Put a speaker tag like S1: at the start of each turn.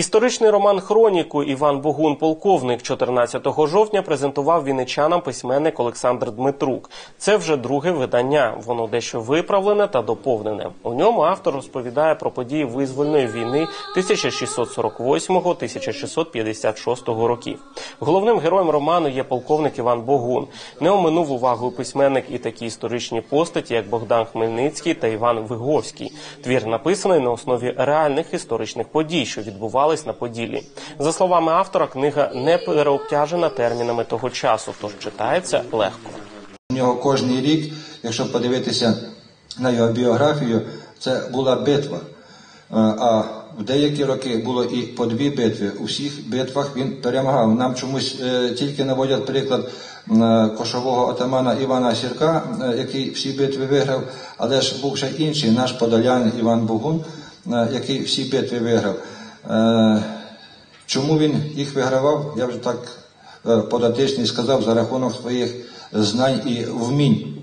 S1: Історичний роман Хроніку Іван Богун, полковник 14 жовтня презентував вінничанам письменник Олександр Дмитрук. Це вже друге видання. Воно дещо виправлене та доповнене. У ньому автор розповідає про події визвольної війни 1648-1656 років. Головним героєм роману є полковник Іван Богун. Не оминув увагою письменник і такі історичні постаті, як Богдан Хмельницький та Іван Виговський. Твір написаний на основі реальних історичних подій, що відбувались на Поділлі. За словами автора, книга не переобтяжена термінами того часу, тож читається легко.
S2: У нього кожний рік, якщо подивитися на його біографію, це була битва. Е, А в деякі роки було і по дві битви. У всіх битвах він перемагав. Нам чомусь е, тільки наводять приклад е, кошового отамана Івана Сірка, який всі битви виграв, але ж був ще інший наш подолян Іван Богун, е, який всі битви виграв. Е, Чому він їх вигравав? Я вже так е, податичний сказав за рахунок своїх знань і вмінь.